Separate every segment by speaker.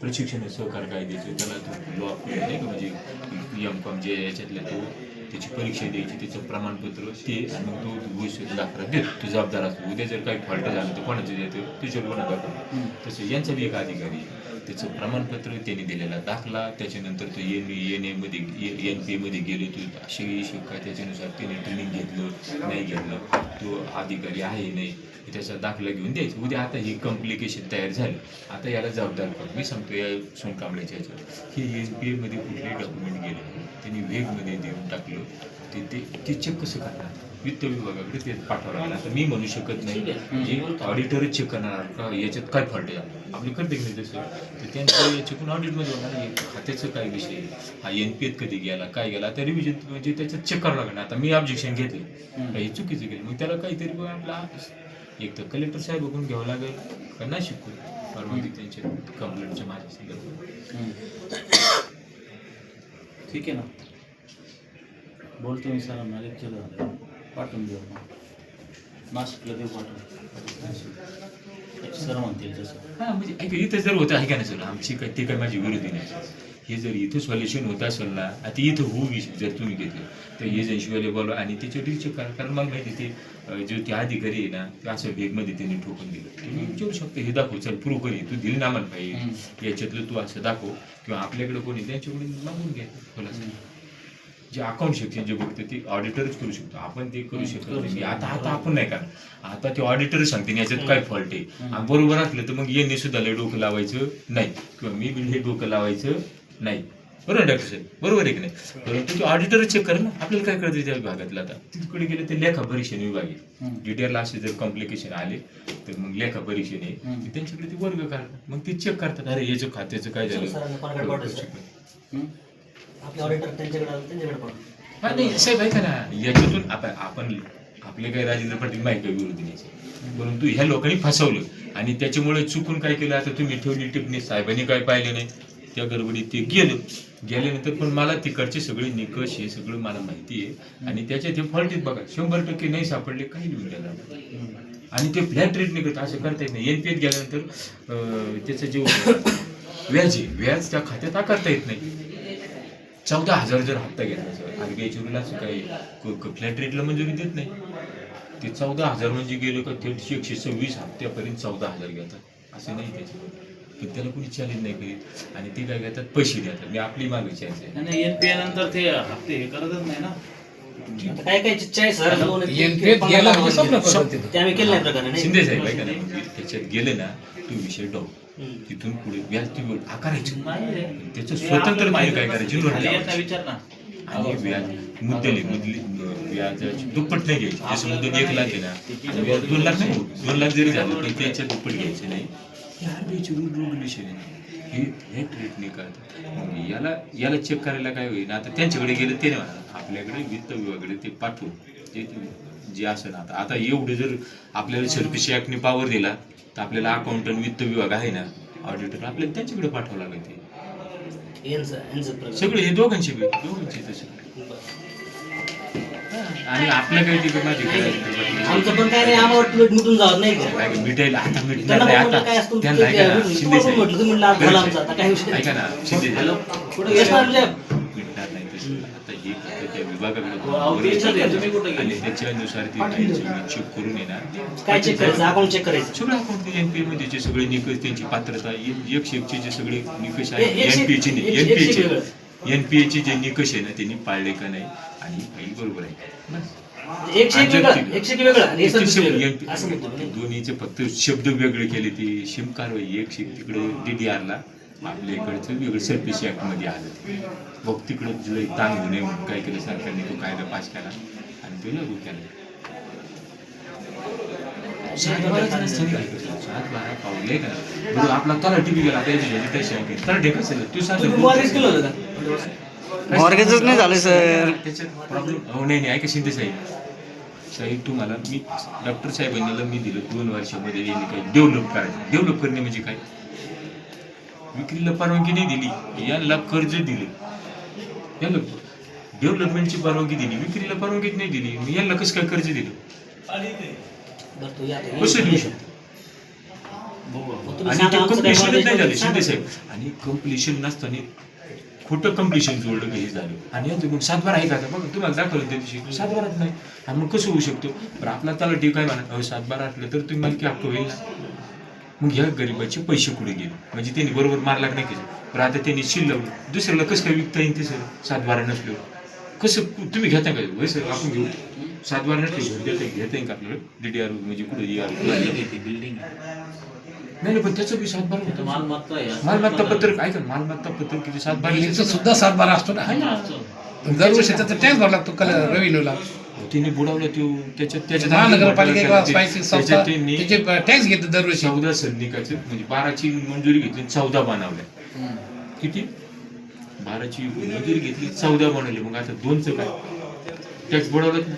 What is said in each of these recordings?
Speaker 1: प्रशिक्षण सहकार कायद्याचे त्याला तो लॉ नाही का? म्हणजे एम कॉम जे याच्यातल्या तो त्याची परीक्षा द्यायची त्याचं प्रमाणपत्र ते आणि मग तो गोष्ट दाखला देतो तो जबाबदार असतो. उद्या जर काही फॉल्ट झालं तर कोणाचं देतो? त्याच्यावर गुन्हा दाखल. तसं यांचा बी एक अधिकारी त्याचं प्रमाणपत्र त्यांनी दिलेला दाखला त्याच्यानंतर तो एन एन एमध्ये एन पी एमध्ये गेलो तो असे काय त्याच्यानुसार त्याने ट्रेनिंग घेतलं नाही घेतलं तो अधिकारी आहे नाही. त्याचा दाखला घेऊन द्यायचा. उद्या आता ही कॉम्प्लिकेशन तयार झाली. आता याला जबाबदार कोण मी सांगतो या सोनकांबळ्याच्या ह्याच्यावर हे एन पी एमध्ये कुठलेही डॉक्युमेंट गेले त्यांनी वेगमध्ये देऊन टाकलं. ते ते ते चेक कसं करणार? वित्त विभागाकडे ते पाठवावं लागलं आता मी म्हणू शकत नाही. जे ऑडिटरच चेक करणार. का याच्यात काय फॉल्ट आहे? आपली करते की नाही तसं? तर त्यांचं याच्याकडून ऑडिटमध्ये होणार खात्याचं काय विषय आहे? हा एन पी एत कधी गेला? काय गेला? त्या रिव्हिजन म्हणजे त्याच्यात चेक करावं लागणार. आता मी ऑब्जेक्शन घेतले. हे चुकीचं केलं. मग त्याला काहीतरी आपला एक तर कलेक्टर साहेब बघून घ्यावं लागेल का नाही शिकू? परवानगी त्यांच्या कंप्लेंटच्या माझ्या संदर्भात.
Speaker 2: ठीक आहे ना. बोलतो मी सरांना लेक्चर पाठवून देऊ. मग नाशिकला देऊ पाठवून. सर म्हणतील तसं.
Speaker 1: हा म्हणजे इथं जर होतं ऐका ना सर आमची काय ते काय माझी विरोधी नाही. हे जर इथं सॉल्युशन होत असेल ना आता इथं होऊ जर तुम्ही घेतलं तर एजन्सीवाले बोलवा आणि त्याच्यावर रिचेक करा कारण मला माहिती ते जो ते अधिकारी आहे ना ते असं वेगमध्ये त्यांनी ठोकून दिलं. तुम्ही विचारू शकता हे दाखव चल प्रूव्ह करी तू दिली ना मला पाहिजे याच्यातलं तू असं दाखव किंवा आपल्याकडे कोणी त्यांच्याकडून मागून घ्या खुलासा. जे अकाउंट सेक्शन जे बघतं ते ऑडिटरच करू शकतो. आपण ते करू शकत नाही. आता आता आपण नाही करणार. आता ते ऑडिटर सांगते याच्यात काय फॉल्ट आहे? बरोबर असलं तर मग यांनी सुद्धा डोकं लावायचं नाही. किंवा मी हे डोकं लावायचं नाही. बरोबर डॉक्टर साहेब? बरोबर आहे की नाही? परंतु ते ऑडिटर चेक कर ना. आपल्याला काय कळतं त्या विभागातलं आता? तिकडे गेलं ते लेखा परीक्षण विभाग आहे. डिटेलला असे जर कॉम्प्लिकेशन आले तर मग लेखा परीक्षेने
Speaker 2: हम्म.
Speaker 1: त्यांच्याकडे ते वर्ग करतात मग ते चेक करतात. अरे याचं खात्याचं काय झालं?
Speaker 2: हं?
Speaker 1: नाही साहेब ऐका ना. याच्यातून आपण आपण आपले काही राजेंद्र पाटील माहिती आहे विरोधी नाही परंतु ह्या लोकांनी फसवलं. आणि त्याच्यामुळे चुकून काय केलं? आता तुम्ही ठेवली टिप्पणी. साहेबांनी काय पाहिले नाही? त्या गडबडीत ते गेलं. गेल्यानंतर पण मला तिकडचे सगळे निकष हे सगळं मला माहिती आहे. आणि त्याच्यात हे फॉल्टीत बघा. शंभर टक्के नाही सापडले काही लिहून द्यायला. आणि ते फ्लॅट रेट निघत असं करता येत नाही. एन पी एत गेल्यानंतर त्याचं जे व्याज आहे व्याज त्या खात्यात आकारता येत नाही. चौदा हजार जर हप्ता घेतला सर आरबीआयची रुल असं काही फ्लॅट रेटला मंजुरी देत नाही. ते चौदा हजार म्हणजे गेलं का ते एकशे सव्वीस हप्त्यापर्यंत चौदा हजार घेतात. असं नाही त्याच्यामध्ये. पण त्याला कोणी चॅलेंज नाही करीत. आणि ते काय घेतात पैसे देतात. मी आपली मागे चॅन्स आहे.
Speaker 2: नाही एन पी नंतर ते हप्ते हे करतच नाही ना.
Speaker 3: आता काय दोन
Speaker 4: गेला म्हणजे स्वप्न करतात तिथं.
Speaker 3: ते आम्ही केलं नाही प्रकारे नाही?
Speaker 1: शिंदे साहेब ऐका ना म्हणजे त्याच्यात गेले ना तो विषय
Speaker 3: हम्म.
Speaker 1: तिथून पुढे व्याज तुम्ही आकारायचं.
Speaker 2: नाही रे.
Speaker 1: त्याचं
Speaker 2: हे
Speaker 1: स्वतंत्र तुम्ही
Speaker 2: माहिती
Speaker 1: काय. करायची?
Speaker 2: खाली विचार ना.
Speaker 1: आणि व्याज मुद्दली मुदली व्याजाची दुप्पट नाही घ्यायची. जसं मुद्दल एक लाख आहे ना. आणि व्याज दोन लाख नाही दोन लाख जरी झालं तर त्याच्या दुप्पट घ्यायचे नाही. आरबीआयची रूल रेग्युलेशन आहे हे हे ट्रीट नाही मग याला याला चेक करायला काय होईल आता त्यांच्याकडे गेलं ते नाही म्हणणार आपल्याकडे वित्त विभागाकडे ते पाठवून. जे ते- जे असं ना आता आता एवढे जर आपल्याला सर्फिशी ॲक्टने पॉवर दिला तर आपल्याला अकाउंटंट वित्त विभाग आहे ना ऑडिटर आपल्याला त्यांच्याकडे पाठवावं लागेल ते. सगळे हे दोघांचे दोघांचे तसे. आणि आपलं काही तिकडे माहिती
Speaker 3: आमचं पण काय नाही आम्हाला प्लेट मिटून जात नाही का?
Speaker 1: मिठाईला आता मिटणार नाही
Speaker 3: म्हटलं काय
Speaker 1: आता
Speaker 3: असतं
Speaker 1: त्यांना ऐका ना शिंदे
Speaker 3: पण म्हटलं तुम्ही आज झालं आमचं आता काय विषय
Speaker 1: ऐका ना शिंदे
Speaker 3: हॅलो
Speaker 1: साहेब
Speaker 3: कुठे येणार म्हणजे
Speaker 1: मिटणार नाही आता हे फक्त त्या विभागाकडे
Speaker 2: ते?
Speaker 1: आणि त्याच्यानुसार ते चेक करून येणार
Speaker 3: काय चेक करायचं? अकाउंट चेक करायचं.
Speaker 1: सगळं अकाउंट एनपीए मध्ये जे सगळे निकष त्यांची पात्रता ए- एकशे एकचे जे सगळे निकष आहेत
Speaker 3: एकशे-
Speaker 1: एनपीएचे
Speaker 3: एकशे- एकशे
Speaker 1: एनपीएचे
Speaker 3: वेगळं.
Speaker 1: एनपीएचे जे निकष आहे ना त्यांनी पाळले का नाही? आणि बरोबर आहे.
Speaker 3: एकशे एकशे.
Speaker 1: दोन्हीचे फक्त शब्द वेगळे केले ते शिम कारवाई एक शिम तिकडे DDR ला. आपल्या इकडचं वेगळं सर्फिस ऍक्टमध्ये आलं बघ तिकडं जुलै ताण होऊ नये म्हणून काय केलं सरकारने तो कायदा पास केला आणि तो लागू केला. सात बारा पावले का? बरं आपला तलाठी बी गेला त्याची हेजिटेशन केली तलाठी कसं तू सांग
Speaker 5: मॉर्गेजच नाही झालं सर
Speaker 1: त्याच्यात प्रॉब्लेम हो नाही नाही ऐका शिंदे साहेब. साहेब तुम्हाला मी डॉक्टर साहेबांनी मी दिलं दोन वर्षामध्ये यांनी काही डेव्हलप करायचं. डेव्हलप करणे म्हणजे काय? विक्रीला परवानगी नाही दिली यांना कर्ज दिले. यांना डेव्हलपमेंटची परवानगी दिली विक्रीला परवानगी नाही दिली मी यांना कसं काय कर्ज दिलं. कसं देऊ शकतो? आणि ते
Speaker 3: काय
Speaker 1: नाही झालं. शिंदे साहेब. आणि कम्प्लिशन नसताना खोटं कम्प्लिशन जोडलं काही झालं? आणि यांचं मग सातबारा आहे का बघा तुम्हाला दाखवलं त्या दिवशी सातबाराच नाही. आणि मग कसं होऊ शकतो? बरं आपला त्याला ठीक आहे म्हणा. अहो सातबारा असलं तर तुम्ही मला की हक्क होईल मग ह्या गरीबाचे पैसे कुठे गेले? म्हणजे त्यांनी बरोबर मारला नाही केलं. बरं आता त्यांनी शिल लावलं दुसऱ्याला कसं काय विकता येईल ते सर सातबारा नसल्यावर. कसं तुम्ही घेता का? होय सर आपण घेऊ. सातबारा नसले देता घेता येईल का आपल्याला? डीडीआर म्हणजे कुठे
Speaker 2: बिल्डिंग
Speaker 1: नाही नाही, पण त्याचं बी सातबारा होतं.
Speaker 2: मालमत्ता आहे.
Speaker 1: मालमत्ता पत्रक ऐका ना, मालमत्ता पत्रक किती सातबारा
Speaker 4: बिल्डिंगचं सुद्धा सातबारा असतो ना. दरवर्षी त्याचा टॅक्स भरावा लागतो कल रेव्हेन्यूला
Speaker 1: त्यांनी बुडवलं तो त्याच्यात त्याच्यात
Speaker 4: महानगरपालिका किंवा
Speaker 1: ते-
Speaker 4: स्पायसी संस्था
Speaker 1: त्याच्यात त्यांनी
Speaker 4: त्याचे टॅक्स घेते दरवर्षी.
Speaker 1: चौदा सैनिकाचे म्हणजे बाराची मंजुरी घेतली चौदा बनवल्या. किती? बाराची मंजुरी घेतली चौदा बनवले. मग आता दोनचं काय? टॅक्स बुडवलं ना.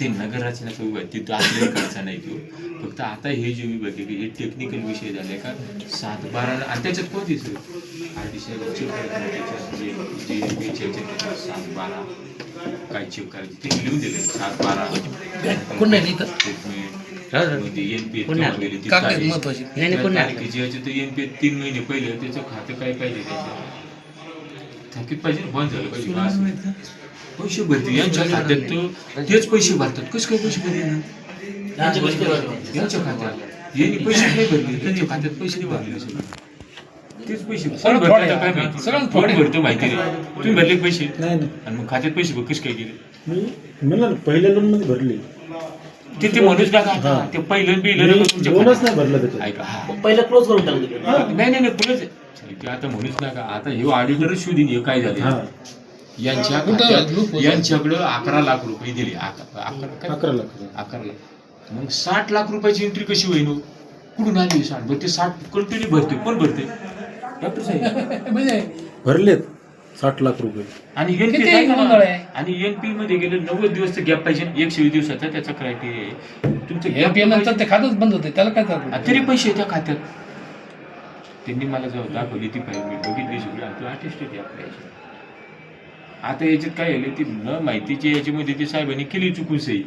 Speaker 1: ते नगर रचनाचा विभाग तिथं आपल्या इकडचा नाही तो. फक्त आता हे जे विभाग आहे की हे टेक्निकल विषय झाले का सात बारा आणि त्याच्यात कोणती सर सात बारा. काय चेक करायचे? ते लिहून दिले सात बारा.
Speaker 4: कोण नाही इथं
Speaker 1: एनपी
Speaker 3: पुण्यात.
Speaker 4: कागद महत्वाची.
Speaker 3: नाही, नाही, पुण्यात.
Speaker 1: एनपी तीन महिने पहिले त्याचं खातं काय पाहिजे त्याचं? थकीत पाहिजे बंद झालं पाहिजे. पैसे भरते यांच्या खात्यात तर तेच पैसे भरतात कसं काय पैसे भरले. यांच्या खात्यात यांनी पैसे नाही भरले त्यांच्या खात्यात पैसे नाही भरले सगळे. तेच पैसे कोण
Speaker 4: सगळं
Speaker 1: भरतं
Speaker 4: fraud
Speaker 1: आता काय
Speaker 4: आहे.
Speaker 1: माहिती
Speaker 4: सगळं
Speaker 1: कोण
Speaker 4: fraud आहे.
Speaker 1: भरतं माहिती नाही तुम्ही भरले पैसे
Speaker 5: नाही नाही
Speaker 1: आणि मग खात्यात पैसे बघ कसे काय गेले
Speaker 5: मी म्हणलं ना पहिल्या लोनमध्ये भरली
Speaker 1: ते ते म्हणूच नका आता.
Speaker 5: हा.
Speaker 1: ते पहिलं बिलं तुमच्या
Speaker 5: लोनच. नाही भरलं त्याच्यात
Speaker 1: ऐका हा.
Speaker 3: पहिलं क्लोज करून टाकलं.
Speaker 1: नाही नाही नाही पुढेच आहे. ते आता म्हणूच नका आता हे ऑडिटरच शोधीन हे काय
Speaker 5: हा
Speaker 1: झाले यांच्या खात्यात? यांच्याकडं अकरा लाख रुपये दिले. अक- अकरा
Speaker 5: लाख
Speaker 1: अकरा लाख. मग साठ लाख रुपयाची एंट्री कशी होईल हो? कुठून आली साठ? बरं ते साठ कंटिन्यू भरते कोण भरते? डॉक्टर साहेब.
Speaker 4: म्हणजे
Speaker 5: भरलेत साठ लाख रुपये.
Speaker 1: आणि एनपी? आणि एनपी मध्ये गेले नव्वद दिवस गॅप पाहिजे एकशे वीस दिवसाचा त्याचा क्रायटेरिया आहे. तुमचं gap
Speaker 4: नंतर
Speaker 1: पाहिजे.
Speaker 4: ते खातच बंद होते. त्याला काय
Speaker 1: तरी पैसे त्या खात्यात. त्यांनी मला जेव्हा दाखवली ती मी बघितली सगळी. आपलं आर्टिस्ट आपल्या. आता याच्यात काय झालं ती न माहितीची याच्यामध्ये ते साहेबांनी केली चुकून सही.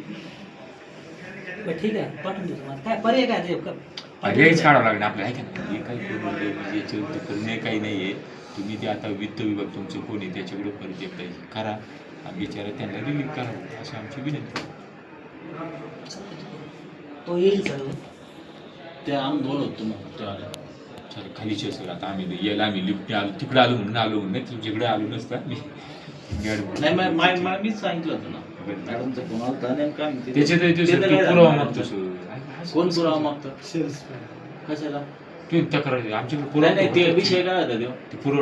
Speaker 3: बरं, ठीक आहे. पाठवून तुम्हाला. काय पर्याय काय ते? पाठवून
Speaker 1: पर्यायच. काढावं लागणार आपल्या ऐका ना हे काही करू नये म्हणजे याच्यावरती करणे काही नाही आहे. तुम्ही ते आता वित्त विभाग तुमचं कोण आहे त्याच्याकडे परत एकदा करा. आणि बिचारा त्यांना रिलीफ करा. असं आमची विनंती
Speaker 3: तो येईल सर.
Speaker 2: ते आंदोलन होतं मग. ते आलं.
Speaker 1: चला खालीचे सर आता आम्ही यायला आम्ही लिफ्ट आलो तिकडे आलो म्हणून आलो म्हणून. नाही तुमच्याकडे आलो नसता. मी
Speaker 2: नाही मा- मा- मा- मीच सांगितलं होतं ना. मॅडमचा फोन आलता नेमका आम्ही तिथे-
Speaker 1: त्याच्यात ते
Speaker 2: तिथे
Speaker 1: सर
Speaker 2: काय
Speaker 1: ते
Speaker 2: झालं?
Speaker 1: पुरावा मागतो? सर.
Speaker 2: कोण पुरावा मागतं? कशाला?
Speaker 1: ते तक्रार आमच्याकडे पुरावा
Speaker 2: नाही ते विषय काय होता तेव्हा
Speaker 1: ते पुरवठा